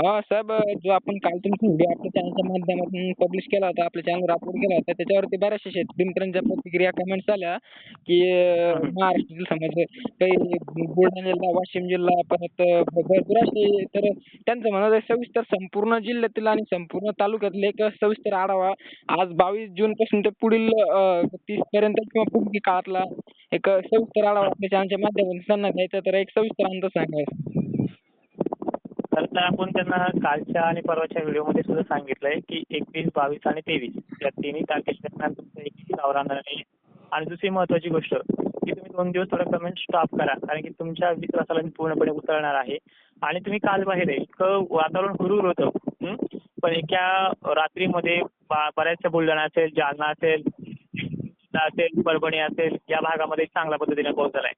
हा साहेब जो आपण काल तुमचा व्हिडिओ आपल्या चॅनलच्या माध्यमातून पब्लिश केला होता आपल्या चॅनलवर अपलोड केला होता त्याच्यावरती बऱ्याचशा शेतकरी मित्रांच्या प्रतिक्रिया कमेंट्स आल्या की महाराष्ट्रातील समज काही बुलढाणा जिल्हा वाशिम जिल्हा परत भरपूर असे तर त्यांचं म्हणत सविस्तर संपूर्ण जिल्ह्यातील आणि संपूर्ण तालुक्यातील एक सविस्तर आढावा आज बावीस जून पासून ते पुढील तीस पर्यंत किंवा पुढील काळातला एक सविस्तर आढावा आपल्या चॅनलच्या माध्यमातून त्यांना द्यायचा तर एक सविस्तर अंदाज सांगायचा. तर तर आपण त्यांना कालच्या आणि परवाच्या व्हिडिओमध्ये सुद्धा सांगितलंय की एकवीस बावीस आणि तेवीस या तिन्ही तारखेच्या दरम्यान नाही. आणि दुसरी महत्वाची गोष्ट की तुम्ही दोन दिवस थोडं कमेंट स्टॉप करा कारण की तुमच्या विश्वासाला मी पूर्णपणे उतरणार आहे. आणि तुम्ही काल बाहेर आहे इतकं वातावरण हुरूर होतं. पण एका रात्रीमध्ये बऱ्याचशा बुलढाणा असेल जालना असेल असेल परभणी असेल या भागामध्ये चांगल्या पद्धतीने पाऊस झालाय.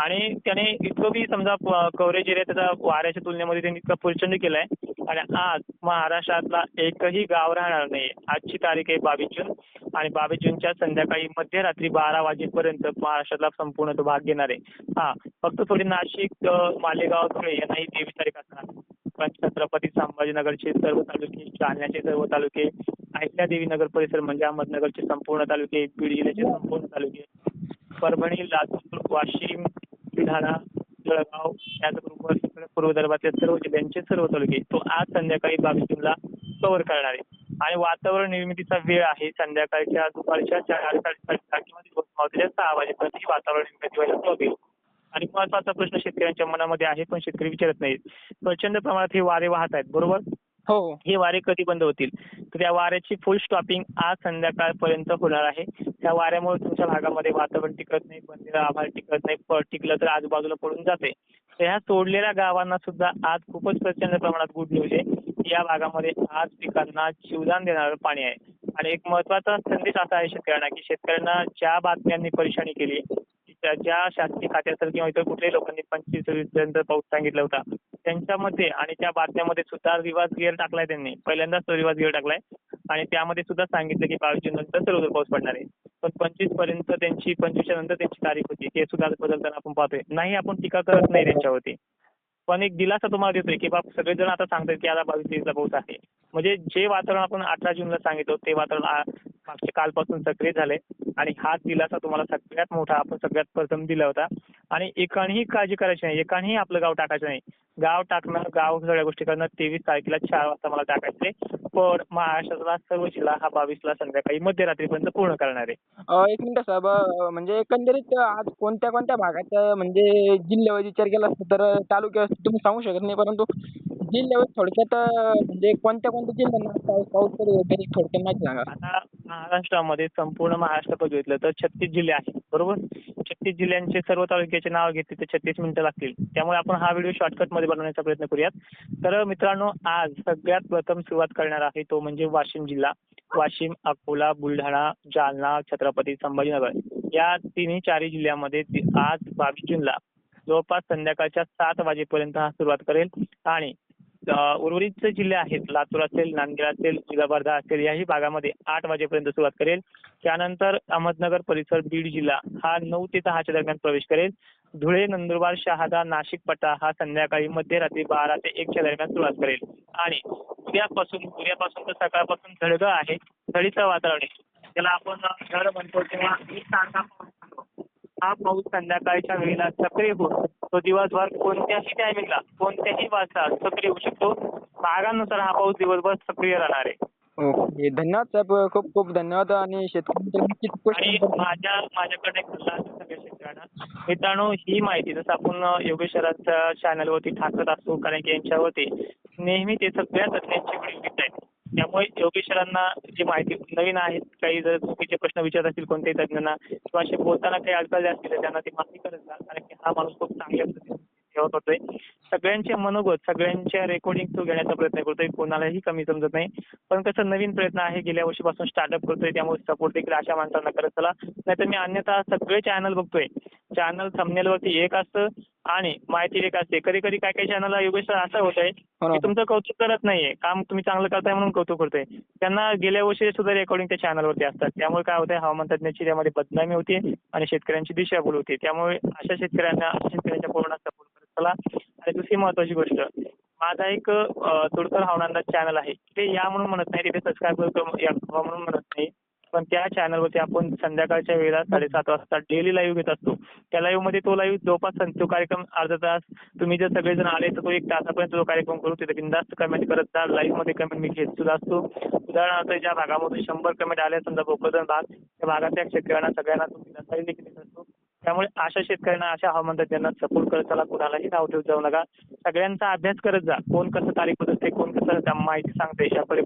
आणि त्याने इतकं बी समजा कव्हरेज एरिया त्याचा वाऱ्याच्या तुलनेमध्ये त्यांनी इतका प्रचंड केलाय. आणि आज महाराष्ट्रातला एकही गाव राहणार नाही आजची तारीख आहे बावीस जून. आणि बावीस जूनच्या संध्याकाळी मध्यरात्री बारा वाजेपर्यंत महाराष्ट्रातला संपूर्ण तो भाग घेणार आहे. हा फक्त थोडी नाशिक मालेगाव धुळे यांनाही तेवीस तारीख असणार. पण छत्रपती संभाजीनगरचे सर्व तालुके जालन्याचे सर्व तालुके अहिल्यादेवी नगर परिसर म्हणजे अहमदनगरचे संपूर्ण तालुके बीड जिल्ह्याचे संपूर्ण तालुके परभणी लातूर वाशिम बुलढाणा जळगाव त्याचबरोबर इकडे पूर्व विदर्भातल्या सर्व जिल्ह्यांचे सर्व तालुके तो आज संध्याकाळी बावीस जूनला कव्हर करणार आहे. आणि वातावरण निर्मितीचा वेळ आहे. संध्याकाळच्या दुपारच्या चार साडेचार किंवा दिवस सहा वाजेपर्यंत ही वातावरण निर्मिती व्हायला सुरुवात होईल आणि महत्त्वाचा प्रश्न शेतकऱ्यांच्या मनामध्ये आहे पण शेतकरी विचारत नाहीत. प्रचंड प्रमाणात हे वारे वाहत आहेत बरोबर? हो. हे वारे कधी बंद होतील? तर त्या वाऱ्याची फुल स्टॉपिंग आज संध्याकाळपर्यंत होणार आहे. त्या वाऱ्यामुळे तुमच्या भागामध्ये वातावरण टिकत नाही बंदिला आभाळ टिकत नाही टिकलं तर आजूबाजूला पडून जाते. तर ह्या सोडलेल्या गावांना सुद्धा आज खूपच प्रचंड प्रमाणात गुड न्यूज आहे. या भागामध्ये आज पिकांना जीवदान देणारं पाणी आहे. आणि एक महत्त्वाचा संदेश असा आहे शेतकऱ्यांना की शेतकऱ्यांना ज्या बातम्यांनी परेशानी केली त्या ज्या शासकीय खात्यासर किंवा इतर कुठल्याही लोकांनी पंचवीस सव्वीस पर्यंत पाऊस सांगितला होता त्यांच्यामध्ये आणि त्या बातम्यामध्ये सुद्धा रिवाज गिअर टाकलाय त्यांनी. पहिल्यांदाच तो रिवाज गिअर टाकलाय. आणि त्यामध्ये सुद्धा सांगितलं की बावीस जून नंतर सर्वदूर पाऊस पडणार आहे. पण पंचवीसपर्यंत त्यांची पंचवीसच्या नंतर त्यांची तारीख होती. हे सुद्धा बदलताना आपण पाहतोय. नाही आपण टीका करत नाही त्यांच्यावरती. पण एक दिलासा तुम्हाला देतोय की बाप सगळेजण आता सांगतात की आता बावीस तेवीसला पाऊस आहे. म्हणजे जे वातावरण आपण अठरा जूनला सांगितलं ते वातावरण मागच्या कालपासून सक्रिय झालंय. आणि हा दिलासा तुम्हाला सगळ्यात मोठा आपण सगळ्यात प्रथम दिला होता. आणि एकानेही काळजी करायची नाही. एकानेही आपलं गाव टाकायचं नाही. गाव टाकणं गाव सगळ्या गोष्टी करणं तेवीस तारखेला चार वाजता मला टाकायचंय. पण महाराष्ट्रातला सर्व जिल्हा हा बावीसला संध्याकाळी मध्यरात्रीपर्यंत पूर्ण करणार आहे. एक मिनिट साहेब. म्हणजे एकंदरीत आज कोणत्या कोणत्या भागात म्हणजे जिल्ह्यावर विचार केला असता तर तालुक्यावर तुम्ही सांगू शकत नाही परंतु जिल्ह्यावर थोडक्यात म्हणजे कोणत्या कोणत्या जिल्ह्यांना पाऊस थोडक्यात माहिती सांगा. आता महाराष्ट्रामध्ये संपूर्ण महाराष्ट्र बघितलं तर छत्तीस जिल्हे आहेत बरोबर? छत्तीस जिल्ह्यांचे सर्व तालुक्याचे नाव घेतले तर छत्तीस मिनिटं लागतील. त्यामुळे आपण हा व्हिडिओ शॉर्टकटमध्ये बनवण्याचा प्रयत्न करूयात. तर मित्रांनो आज सगळ्यात प्रथम सुरुवात करणार आहे तो म्हणजे वाशिम जिल्हा. वाशिम अकोला बुलढाणा जालना छत्रपती संभाजीनगर. या तिन्ही चारही जिल्ह्यामध्ये आज बावीस जूनला जवळपास संध्याकाळच्या सात वाजेपर्यंत हा सुरुवात करेल. आणि उर्वरित जे जिल्हे आहेत लातूर असेल नांदेड असेल वर्धा असेल याही भागामध्ये आठ वाजेपर्यंत सुरुवात करेल. त्यानंतर अहमदनगर परिसर बीड जिल्हा हा नऊ ते दहाच्या दरम्यान प्रवेश करेल. धुळे नंदुरबार शहादा नाशिक पट्टा हा संध्याकाळी मध्यरात्री बारा ते एकच्या दरम्यान सुरुवात करेल. आणि उद्यापासून उद्यापासून तर सकाळपासून झडगं आहे थंडीचं वातावरण त्याला आपण झड म्हणतो किंवा एक हा पाऊस संध्याकाळच्या वेळेला सक्रिय होतो. तो दिवसभर कोणत्याही टायमिंगला कोणत्याही वाजता सक्रिय होऊ शकतो. भागानुसार हा पाऊस दिवसभर सक्रिय राहणार आहे. ओके धन्यवाद साहेब. खूप खूप धन्यवाद आणि शेतकरी माझ्या माझ्याकडे मित्रांनो ही माहिती जसं आपण योगेश सरांच्या चॅनलवरती टाकत असतो कारण की यांच्यावरती नेहमी ते सगळ्या तज्ञांची व्हिडिओ घेत आहेत त्यामुळे योगेश्वरांना जी माहिती नवीन आहे काही जर चुकीचे प्रश्न विचारत असतील कोणत्याही तज्ञांना किंवा असे बोलताना काही अडचणी असतील तर त्यांना ती माहिती करत जा कारण की हा माणूस खूप चांगल्या ठेवत होतोय सगळ्यांचे मनोगत सगळ्यांच्या रेकॉर्डिंग तो घेण्याचा प्रयत्न करतोय कोणालाही कमी समजत नाही. पण कसं नवीन प्रयत्न आहे गेल्या वर्षीपासून स्टार्टअप करतोय त्यामुळे सपोर्ट देखील अशा माणसांना करत चला. नाहीतर मी अन्यथा सगळे चॅनल बघतोय. चॅनल थंबनेलवरती एक असतं आणि माहिती एक असते कधी कधी काय काही चॅनलला योगेश सर असं होत आहे. की तुमचं कौतुक करत नाहीये. काम तुम्ही चांगलं करताय म्हणून कौतुक करतोय. त्यांना गेल्या वर्षी सुद्धा रेकॉर्डिंग त्या चॅनलवरती असतात. त्यामुळे काय होतंय हवामान तज्ञाची त्यामध्ये बदनामी होते आणि शेतकऱ्यांची दिशाभूल होते. त्यामुळे अशा शेतकऱ्यांना शेतकऱ्यांच्या पूर्ण सपोर्ट करत चला. आणि दुसरी महत्वाची गोष्ट माझा एक तुडकर हवानांदा चॅनल आहे. ते या म्हणून म्हणत नाही तिथे सबस्क्राईब म्हणून म्हणत नाही. पण त्या चॅनलवरती आपण संध्याकाळच्या वेळेला साडेसात वाजता डेली लाईव्ह घेत असतो. त्या लाईव्हमध्ये तो लाईव्ह जवळपास सं- तो कार्यक्रम अर्धा तास तुम्ही जर सगळेजण आले तर तो एक तासापर्यंत तो कार्यक्रम करू. तिथे बिंदास्त कमेंट करत जा. लाईव्हमध्ये कमेंट मी घेत सुद्धा असतो. उदाहरणार्थ ज्या भागामधून शंभर कमेंट आल्या समजा गोकर्धन भाग त्या भागातल्या शेतकऱ्यांना सगळ्यांना तो दिलासाही देखील देत असतो. त्यामुळे अशा शेतकऱ्यांना अशा हवामान तज्ञांना सपोर्ट करत चला. कुणालाही नाव ठेवत जाऊ नका. सगळ्यांचा अभ्यास करत जा. कोण कसं तारीख बदलते कोण कसं माहिती सांगते याकडे